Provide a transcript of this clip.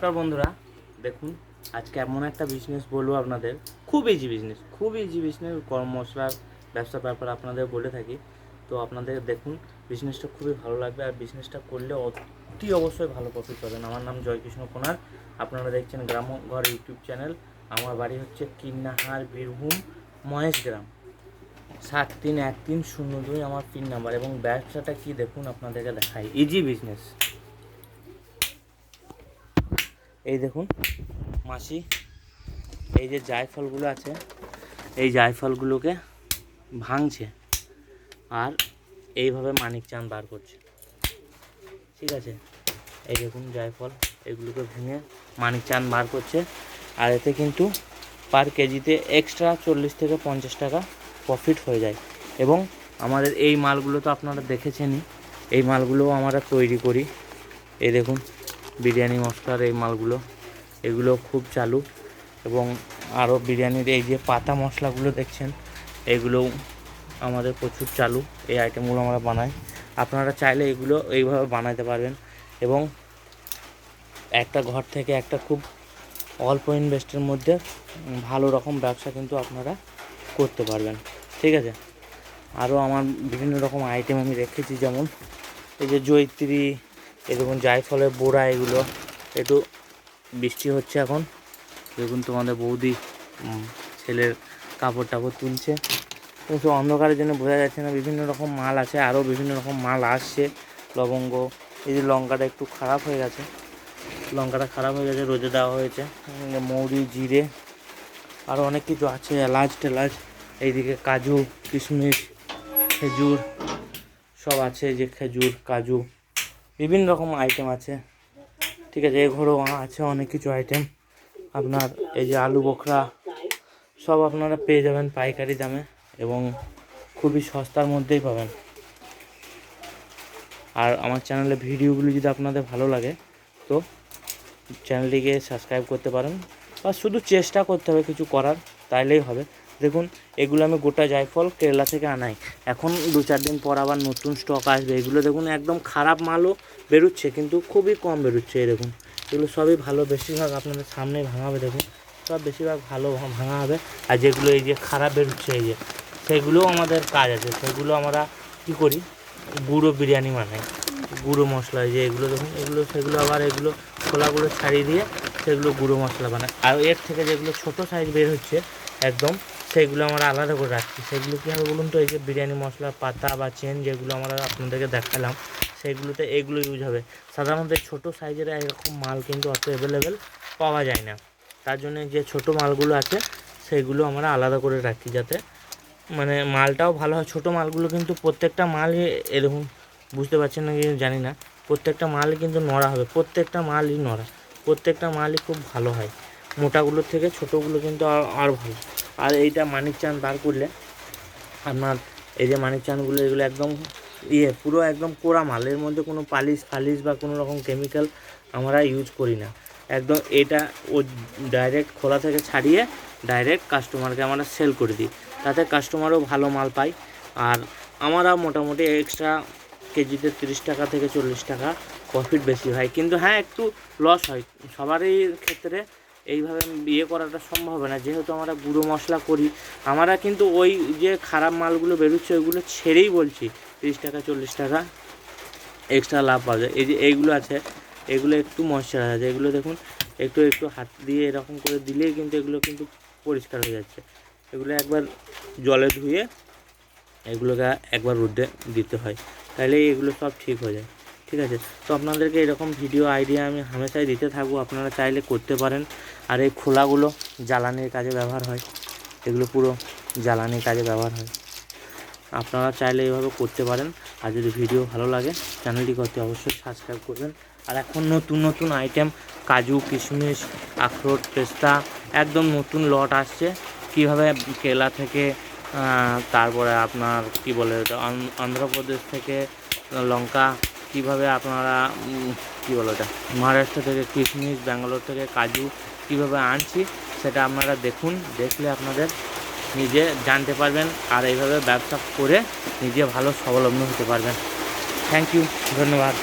নমস্কার বন্ধুরা। দেখুন, আজকে এমন একটা বিজনেস বলব আপনাদের। খুব ইজি বিজনেস খুব ইজি বিজনেস গরম মশলার ব্যবসার ব্যাপার আপনাদের বলে থাকি। তো আপনাদের দেখুন বিজনেসটা খুবই ভালো লাগবে। আর বিজনেসটা করলে অতি অবশ্যই ভালো প্রফিট পাবেন। আমার নাম জয়কৃষ্ণ কোনার। আপনারা দেখছেন গ্রাম ঘর ইউটিউব চ্যানেল আমার বাড়ি হচ্ছে কিন্নাহার বীরভূম, মহেশ গ্রাম। সাত তিন এক তিন শূন্য দুই আমার পিন নাম্বার এবং ব্যবসাটা কি দেখুন, আপনাদেরকে দেখাই। ইজি বিজনেস এই দেখুন, মাসি, এই যে জায়ফলগুলো আছে, এই জায়ফলগুলোকে ভাঙছে আর এইভাবে মানিক চাঁদ বার করছে। ঠিক আছে? এই দেখুন জায়ফল, এগুলোকে ভেঙে মানিক চাঁদ বার করছে আর এতে কিন্তু পার কেজিতে এক্সট্রা চল্লিশ থেকে পঞ্চাশ টাকা প্রফিট হয়ে যায়। এবং আমাদের এই মালগুলো তো আপনারা দেখেছেনই, এই মালগুলোও আমরা তৈরি করি। এই দেখুন বিরিয়ানি মশলার এই মালগুলো, এগুলো খুব চালু। এবং আরও বিরিয়ানির এই যে পাতা মশলাগুলো দেখছেন, এগুলোও আমাদের প্রচুর চালু। এই আইটেমগুলো আমরা বানাই। আপনারা চাইলে এগুলো এইভাবে বানাতে পারবেন। এবং একটা ঘর থেকে একটা খুব অল্প ইনভেস্টের মধ্যে ভালো রকম ব্যবসা কিন্তু আপনারা করতে পারবেন। ঠিক আছে? আরও আমার বিভিন্ন রকম আইটেম আমি রেখেছি, যেমন এই যে জৈত্রী এই দেখুন জায়ফলের বোড়া এগুলো। একটু বৃষ্টি হচ্ছে এখন। দেখুন তোমাদের বৌদি ছেলের কাপড় টাপড় তুলছে। কিন্তু অন্ধকারের জন্য বোঝা যাচ্ছে না, বিভিন্ন রকম মাল আছে আরও বিভিন্ন রকম মাল আসছে, লবঙ্গ। এই যে লঙ্কাটা একটু খারাপ হয়ে গেছে। লঙ্কাটা খারাপ হয়ে গেছে, রোদে দেওয়া হয়েছে। মৌরি, জিরে আরও অনেক কিছু আছে, এলাচ টেলাচ। এইদিকে কাজু, কিশমিশ, খেজুর, সব আছে যে খেজুর, কাজু। বিভিন্ন রকম আইটেম আছে। ঠিক আছে এই ঘরেও আছে, অনেক কিছু আইটেম আপনার এই যে আলু বোখরা, সব আপনারা পেয়ে যাবেন পাইকারি দামে এবং খুবই সস্তার মধ্যেই পাবেন। আর আমার চ্যানেলে ভিডিওগুলো যদি আপনাদের ভালো লাগে, তো চ্যানেলটিকে সাবস্ক্রাইব করতে পারেন। বা শুধু চেষ্টা করতে হবে কিছু করার, তাইলেই হবে। দেখুন, এগুলো আমি গোটা জায়ফল কেরালা থেকে আনাই। এখন দু চার দিন পর আবার নতুন স্টক আসবে। এগুলো দেখুন, একদম খারাপ মালও বেরোচ্ছে, কিন্তু খুবই কম বেরোচ্ছে এই দেখুন। এগুলো সবই ভালো, বেশিরভাগ আপনাদের সামনে ভাঙাবে দেখুন। সব বেশিরভাগ ভালো ভাঙা হবে। আর যেগুলো এই যে খারাপ বেরোচ্ছে, এই যে, সেগুলোও আমাদের কাজ আছে। সেগুলো আমরা কী করি? গুঁড়ো বিরিয়ানি বানাই। গুঁড়ো মশলা, এই যে এগুলো দেখুন, এগুলো, সেগুলো আবার এগুলো খোলাগুলো ছাড়িয়ে দিয়ে সেগুলো গুঁড়ো মশলা বানাই। আর এর থেকে যেগুলো ছোটো সাইজ বের হচ্ছে, একদম সেগুলো আমরা আলাদা করে রাখছি। সেগুলো কী হবে বলুন তো? এই যে বিরিয়ানি মশলার পাতা বা চেন যেগুলো আমরা আপনাদেরকে দেখালাম সেগুলোতে এগুলো ইউজ হবে। সাধারণত ছোটো সাইজের এরকম মাল কিন্তু অত অ্যাভেলেবেল পাওয়া যায় না। তার জন্য যে ছোট মালগুলো আছে, সেগুলো আমরা আলাদা করে রাখি যাতে মানে মালটাও ভালো হয়। ছোটো মালগুলো কিন্তু প্রত্যেকটা মালই এরকম, বুঝতে পারছেন না কি জানি না। প্রত্যেকটা মালই কিন্তু নড়া হবে, প্রত্যেকটা মালই নড়া, প্রত্যেকটা মালই খুব ভালো হয়। মোটাগুলোর থেকে ছোটোগুলো কিন্তু আর ভালো। আর এইটা মানিক চান বার করলে আপনার এই যে মানিক চানগুলো এগুলো একদম ইয়ে পুরো একদম কোরা মাল। এর মধ্যে কোনো পালিশ, ফালিশ বা কোনো রকম কেমিক্যাল আমরা ইউজ করি না। একদম এটা ও ডাইরেক্ট খোলা থেকে ছাড়িয়ে ডাইরেক্ট কাস্টমারকে আমরা সেল করে দিই। তাতে কাস্টমারও ভালো মাল পায়। আর আমরা মোটামুটি এক্সট্রা কেজিতে তিরিশ টাকা থেকে চল্লিশ টাকা প্রফিট বেশি হয়। কিন্তু হ্যাঁ একটু লস হয়। সবারই ক্ষেত্রে এইভাবে বিয়ে করাটা সম্ভব হবে না। যেহেতু আমরা গুঁড়ো মশলা করি, আমরা কিন্তু ওই যে খারাপ মালগুলো বেরোচ্ছে ওইগুলো ছেড়েই বলছি, তিরিশ টাকা, চল্লিশ টাকা এক্সট্রা লাভ পাওয়া যায়। এই যে এইগুলো আছে, এগুলো একটু ময়শ্চার আছে। এগুলো দেখুন, একটু একটু হাত দিয়ে এরকম করে দিলেই কিন্তু এগুলো কিন্তু পরিষ্কার হয়ে যাচ্ছে। এগুলো একবার জলে ধুয়ে, এগুলোকে একবার রোদে দিতে হয়। তাহলে এগুলো সব ঠিক হয়ে যায়। ঠিক আছে? তো আপনাদেরকে এরকম ভিডিও আইডিয়া আমি হামেশাই দিতে থাকব। আপনারা চাইলে করতে পারেন। আর এই খোলাগুলো জ্বালানির কাজে ব্যবহার হয়। এগুলো পুরো জ্বালানির কাজে ব্যবহার হয়। আপনারা চাইলে এইভাবে করতে পারেন। আর যদি ভিডিও ভালো লাগে চ্যানেলটি করতে অবশ্যই সাবস্ক্রাইব করবেন। আর এখন নতুন নতুন আইটেম কাজু, কিশমিশ, আখরোট, পেস্তা, একদম নতুন লট আসছে। কীভাবে কেলা থেকে তারপরে আপনার কি বলে অন্ধ্রপ্রদেশ থেকে লঙ্কা কীভাবে আপনারা কি বলো ওটা, মহারাষ্ট্র থেকে কিশমিশ, ব্যাঙ্গালোর থেকে কাজু কীভাবে আনছি সেটা আপনারা দেখুন, দেখলে আপনাদের নিজে জানতে পারবেন আর এইভাবে ব্যবসা করে নিজে ভালো স্বাবলম্বী হতে পারবেন। থ্যাংক ইউ ধন্যবাদ।